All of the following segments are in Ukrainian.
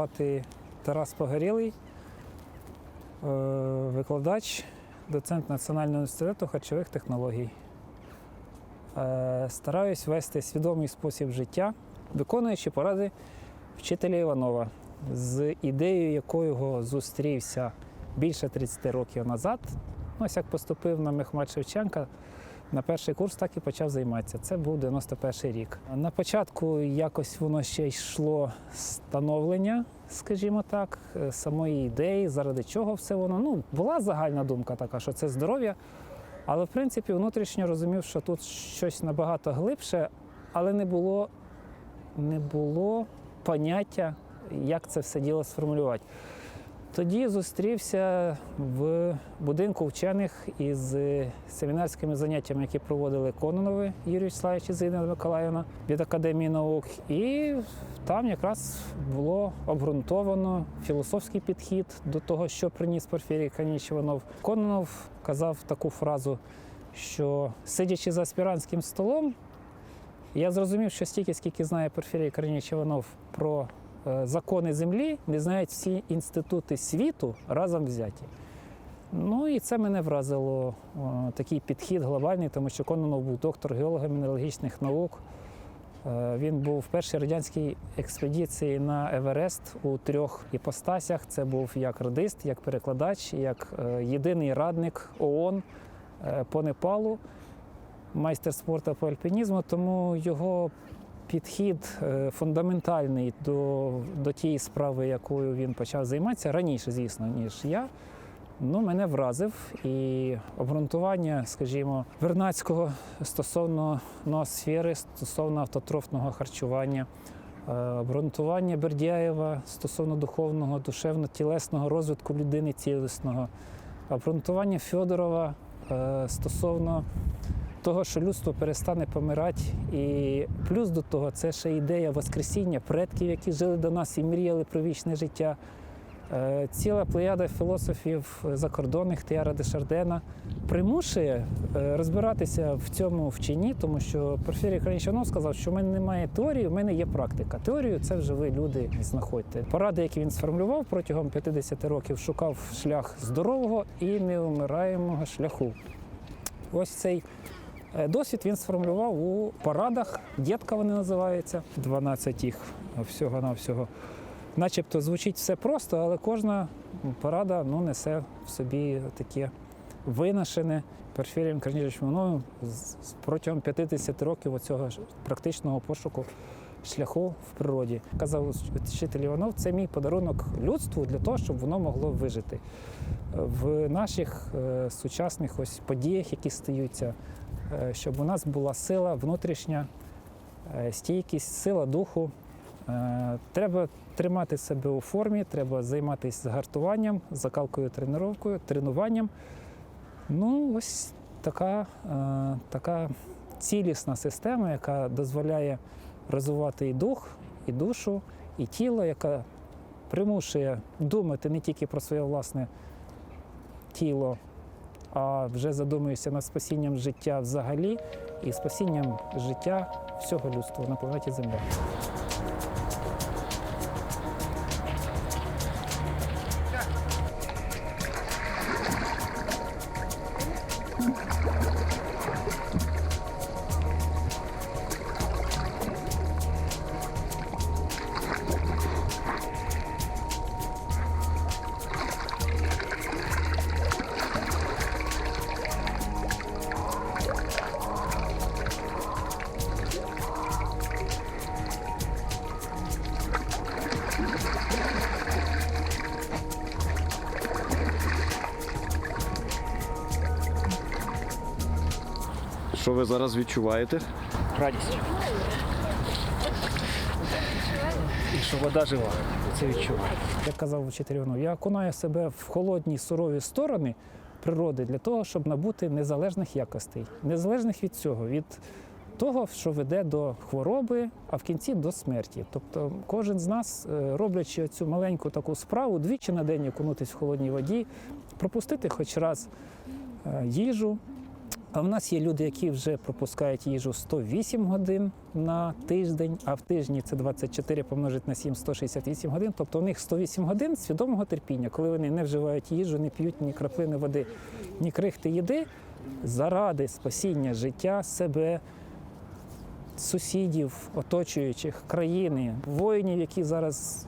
Звати Тарас Погорілий, е, викладач, доцент Національного інституту харчових технологій. Е, Стараюсь вести свідомий спосіб життя, виконуючи поради вчителя Іванова, з ідеєю якого зустрівся більше 30 років назад. Ну, ось як поступив на Мехмат Шевченка, на перший курс так і почав займатися. Це був 91 рік. На початку якось воно ще йшло становлення, скажімо так, е, самої ідеї, заради чого все воно. Ну, була загальна думка така, що це здоров'я. Але в принципі внутрішньо розумів, що тут щось набагато глибше, але не було, не було поняття, як це все діло сформулювати. Тоді зустрівся в будинку вчених із е, семінарськими заняттями, які проводили Кононови Юрій Вячеславович і Зіна Миколаївна від Академії наук. І там якраз було обґрунтовано філософський підхід до того, що приніс Порфірій Каніч Іванов. Кононов казав таку фразу, що сидячи за аспірантським столом, я зрозумів, що стільки, скільки знає Порфірій Корніч Іванов про закони землі, не знають всі інститути світу разом взяті. Ну і це мене вразило такий підхід глобальний, тому що Кононов був доктор геолого-мінералогічних наук. Е, Він був в першій радянській експедиції на Еверест у трьох іпостасях. Це був як радист, як перекладач, як е, єдиний радник ООН е, по Непалу, майстер спорту по альпінізму, тому його підхід е, фундаментальний до, до тієї справи, якою він почав займатися раніше, звісно, ніж я. Ну, мене вразив і обґрунтування, скажімо, Вернацького стосовно ноосфери, стосовно автотрофного харчування, е, обґрунтування Бердяєва стосовно духовного, душевно-тілесного розвитку людини цілісного, обґрунтування Фьодорова е, стосовно того, що людство перестане помирати. І плюс до того, це ще ідея Воскресіння предків, які жили до нас і мріяли про вічне життя. Е, Ціла плеяда філософів закордонних Тіара де Шардена примушує е, розбиратися в цьому вченні, тому що Порфірій Хранічанов сказав, що в мене немає теорії, в мене є практика. Теорію це вже ви люди знаходите. Поради, які він сформулював протягом 50 років, шукав шлях здорового і неумираємого шляху. Ось цей досвід він сформулював у порадах. Дітка вони називаються, 12 їх всього на всього. Начебто звучить все просто, але кожна порада ну, несе в собі таке винашене Івановим з- з- протягом 50 років оцього практичного пошуку шляху в природі. Казав вчитель Іванов, це мій подарунок людству для того, щоб воно могло вижити. В наших е, сучасних ось подіях, які стаються, е, щоб у нас була сила внутрішня, е, стійкість, сила духу. Е, Треба тримати себе у формі, треба займатися загартуванням, закалкою тренуванням, тренуванням. Ну, ось така, е, така цілісна система, яка дозволяє розвивати і дух, і душу, і тіло, яка примушує думати не тільки про своє власне тіло, а вже задумуєшся над спасінням життя взагалі і спасінням життя всього людства на планеті Земля. Що ви зараз відчуваєте? радість. І що вода жива, це відчуваю. Як казав вчитель я окунаю себе в холодні сурові сторони природи для того, щоб набути незалежних якостей, незалежних від цього, від того, що веде до хвороби, а в кінці до смерті. Тобто кожен з нас, е, роблячи цю маленьку таку справу, двічі на день окунутися в холодній воді, пропустити хоч раз е, їжу, А в нас є люди, які вже пропускають їжу 108 годин на тиждень, а в тижні це 24 помножить на 7 168 годин. Тобто у них 108 годин свідомого терпіння, коли вони не вживають їжу, не п'ють ні краплини води, ні крихти їди заради спасіння життя себе, сусідів, оточуючих країни, воїнів, які зараз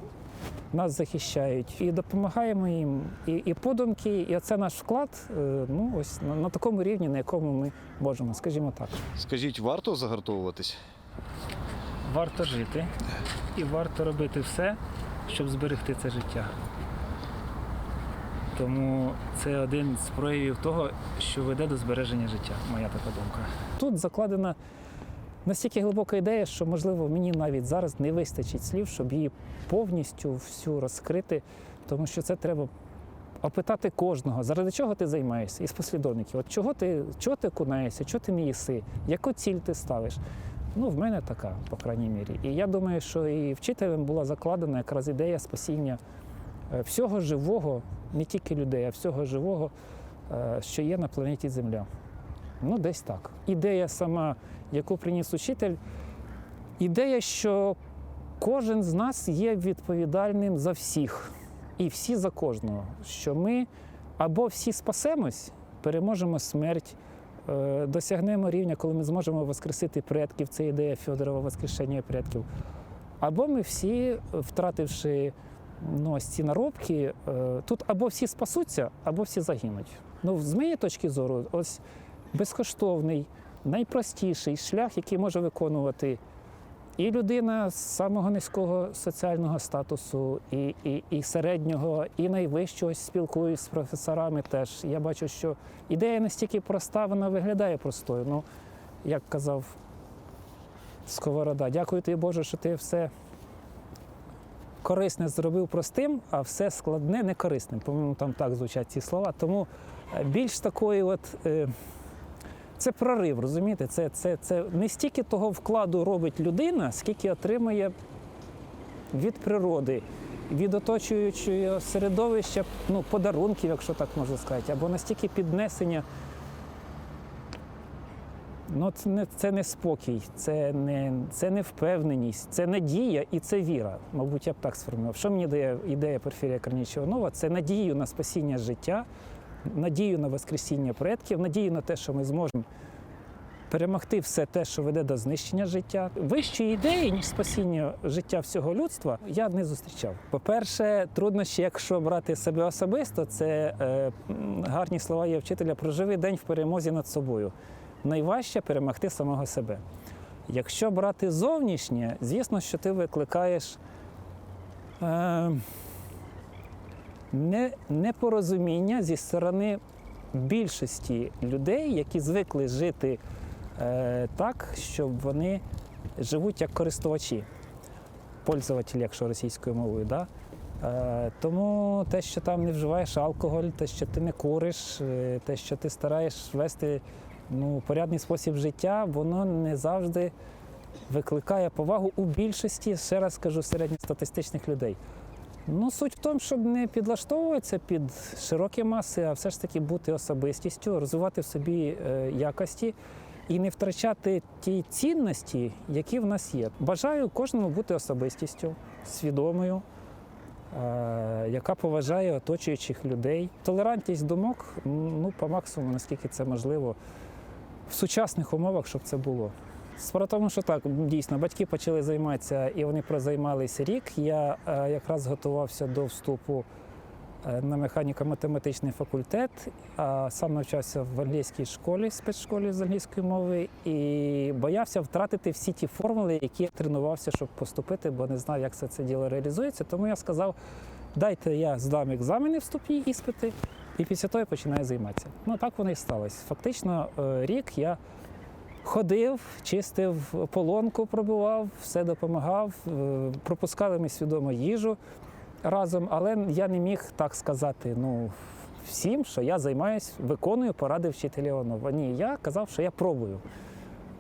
нас захищають, і допомагаємо їм. І, і подумки, і це наш вклад. е, Ну ось на, на такому рівні, на якому ми можемо, скажімо так. Скажіть, варто загартовуватись? Варто жити і варто робити все, щоб зберегти це життя. Тому це один з проявів того, що веде до збереження життя, моя така думка. Тут закладена настільки глибока ідея, що, можливо, мені навіть зараз не вистачить слів, щоб її повністю всю розкрити, тому що це треба опитати кожного, заради чого ти займаєшся, із послідовників. От чого ти, чого ти кунаєшся, чого ти не їси, яку ціль ти ставиш. Ну, в мене така, по крайній мірі. І я думаю, що і вчителем була закладена якраз ідея спасіння е, всього живого, не тільки людей, а всього живого, е, що є на планеті Земля. Ну, десь так. Ідея сама, яку приніс учитель, ідея, що кожен з нас є відповідальним за всіх, і всі за кожного. Що ми або всі спасемось, переможемо смерть, е, досягнемо рівня, коли ми зможемо воскресити предків. Це ідея Федорова воскрешення предків. Або ми всі, втративши ну, ось ці наробки, е, тут або всі спасуться, або всі загинуть. Ну, з моєї точки зору, ось безкоштовний, найпростіший шлях, який може виконувати і людина з самого низького соціального статусу, і, і, і середнього, і найвищого спілкуюсь з професорами теж. Я бачу, що ідея настільки проста, вона виглядає простою. Ну, як казав Сковорода, дякую тобі, Боже, що ти все корисне зробив простим, а все складне некорисним. По-моєму, там так звучать ці слова. Тому е, більш такої, от. е, Це прорив, розумієте? Це, це, це не стільки того вкладу робить людина, скільки отримує від природи, від оточуючого середовища, ну, подарунків, якщо так можна сказати, або настільки піднесення. Ну, це не, це не спокій, це не, це не впевненість, це надія і це віра. Мабуть, я б так сформулював. Що мені дає ідея Порфірія Корнічого Нова? Це надію на спасіння життя, надію на воскресіння предків, надію на те, що ми зможемо перемогти все те, що веде до знищення життя. Вищої ідеї, ніж спасіння життя всього людства, я не зустрічав. По-перше, труднощі, якщо брати себе особисто, це е, гарні слова є вчителя проживи день в перемозі над собою. Найважче перемогти самого себе. Якщо брати зовнішнє, звісно, що ти викликаєш. Е, не, непорозуміння зі сторони більшості людей, які звикли жити е, так, щоб вони живуть як користувачі, пользователі, якщо російською мовою. Да? Е, тому те, що там не вживаєш алкоголь, те, що ти не куриш, е, те, що ти стараєш вести ну, порядний спосіб життя, воно не завжди викликає повагу у більшості, ще раз кажу, середньостатистичних людей. Ну, суть в тому, щоб не підлаштовуватися під широкі маси, а все ж таки бути особистістю, розвивати в собі е, якості і не втрачати ті цінності, які в нас є. Бажаю кожному бути особистістю, свідомою, е, яка поважає оточуючих людей. Толерантність думок, ну, по максимуму, наскільки це можливо, в сучасних умовах, щоб це було. Справа в тому, що так, дійсно, батьки почали займатися і вони прозаймалися рік. Я е, якраз готувався до вступу е, на механіко-математичний факультет, а сам навчався в англійській школі, спецшколі з англійської мови, і боявся втратити всі ті формули, які я тренувався, щоб поступити, бо не знав, як це, це діло реалізується. Тому я сказав, дайте я здам екзамени, вступні іспити, і після того я починаю займатися. Ну так воно і сталося. Фактично, е, рік я ходив, чистив полонку, пробував, все допомагав. Е, Пропускали ми свідомо їжу разом, але я не міг так сказати ну, всім, що я займаюсь, виконую поради вчителя Онова. Ні, я казав, що я пробую.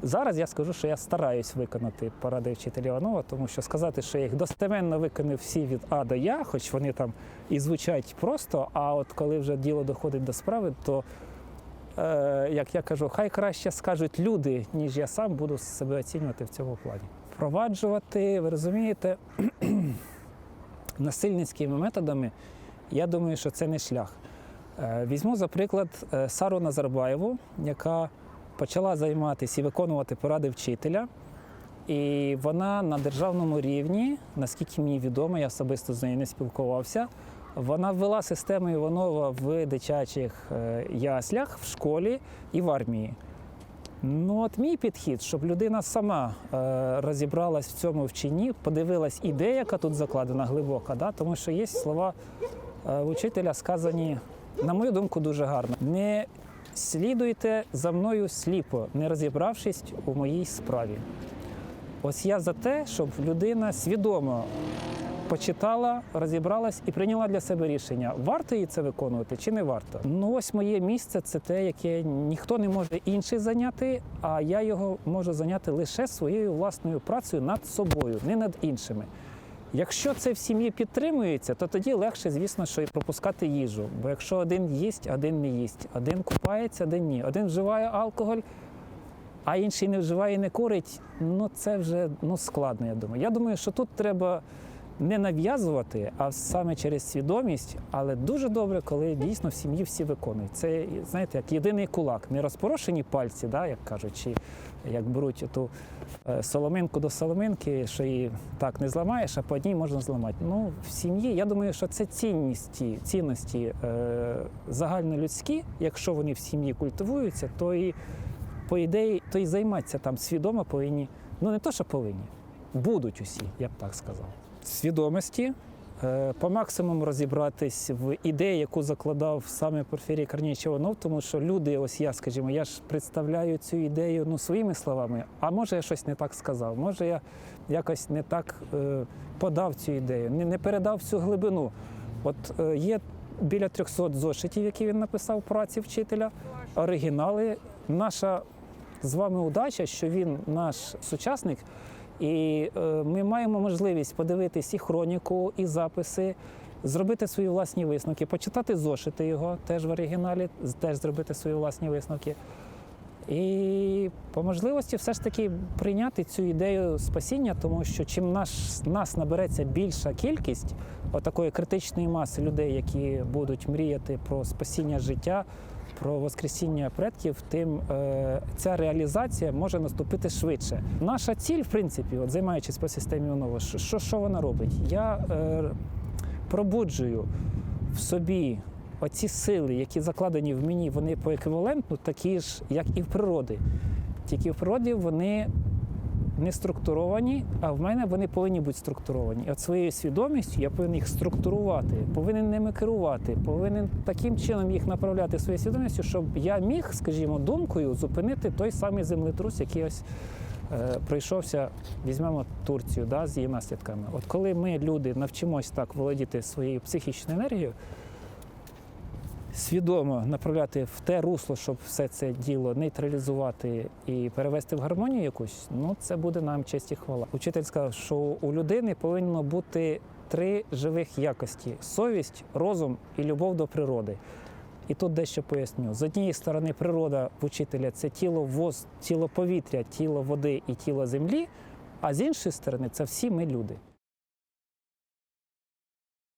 Зараз я скажу, що я стараюсь виконати поради вчителя Іванова, тому що сказати, що я їх достеменно виконав всі від А до Я, хоч вони там і звучать просто, а от коли вже діло доходить до справи, то як я кажу, хай краще скажуть люди, ніж я сам буду себе оцінювати в цьому плані. Впроваджувати, ви розумієте, насильницькими методами, я думаю, що це не шлях. Е, Візьму, за приклад, е, Сару Назарбаєву, яка почала займатися і виконувати поради вчителя. І вона на державному рівні, наскільки мені відомо, я особисто з нею не спілкувався. Вона ввела систему Іванова в дитячих е, яслях, в школі і в армії. Ну, от мій підхід, щоб людина сама е, розібралась в цьому вченні, подивилась ідея, яка тут закладена глибока, да? тому що є слова е, учителя, сказані, на мою думку, дуже гарно. Не слідуйте за мною сліпо, не розібравшись у моїй справі. Ось я за те, щоб людина свідомо почитала, розібралась і прийняла для себе рішення, варто їй це виконувати чи не варто. Ну ось моє місце це те, яке ніхто не може інший зайняти, а я його можу зайняти лише своєю власною працею над собою, не над іншими. Якщо це в сім'ї підтримується, то тоді легше, звісно, що і пропускати їжу. Бо якщо один їсть, один не їсть, один купається, один ні, один вживає алкоголь, а інший не вживає і не курить, ну це вже ну, складно, я думаю. Я думаю, що тут треба не нав'язувати, а саме через свідомість, але дуже добре, коли дійсно в сім'ї всі виконують. Це, знаєте, як єдиний кулак, не розпорошені пальці, да, як кажуть, чи як беруть ту е, соломинку до соломинки, що її так не зламаєш, а по одній можна зламати. Ну, в сім'ї, я думаю, що це цінності, цінності е, загальнолюдські, якщо вони в сім'ї культивуються, то і по ідеї, то і займатися там свідомо повинні. Ну не то, що повинні, будуть усі, я б так сказав. Свідомості, е, по максимуму розібратись в ідеї, яку закладав саме Порфірій Корнійович Іванов, тому що люди, ось я, скажімо, я ж представляю цю ідею ну, своїми словами, а може я щось не так сказав, може я якось не так е, подав цю ідею, не, не передав цю глибину. От е, є біля 300 зошитів, які він написав праці вчителя, оригінали. Наша з вами удача, що він наш сучасник, і е, ми маємо можливість подивитись і хроніку, і записи, зробити свої власні висновки, почитати зошити його теж в оригіналі, теж зробити свої власні висновки. І по можливості все ж таки прийняти цю ідею спасіння, тому що чим наш, нас набереться більша кількість отакої критичної маси людей, які будуть мріяти про спасіння життя, про воскресіння предків, тим е, ця реалізація може наступити швидше. Наша ціль, в принципі, от займаючись по системі ОНОВО, що, що, що вона робить? Я е, пробуджую в собі оці сили, які закладені в мені, вони по еквівалентну такі ж, як і в природі. Тільки в природі вони не структуровані, а в мене вони повинні бути структуровані. От своєю свідомістю я повинен їх структурувати, повинен ними керувати, повинен таким чином їх направляти своєю свідомістю, щоб я міг, скажімо, думкою зупинити той самий землетрус, який ось е, пройшовся, візьмемо Турцію да, з її наслідками. От коли ми, люди, навчимось так володіти своєю психічною енергією, свідомо направляти в те русло, щоб все це діло нейтралізувати і перевести в гармонію якусь, ну це буде нам честь і хвала. Учитель сказав, що у людини повинно бути три живих якості: совість, розум і любов до природи. І тут дещо поясню. З однієї сторони, природа в учителя це тіло воз, тіло повітря, тіло води і тіло землі, а з іншої сторони, це всі ми люди.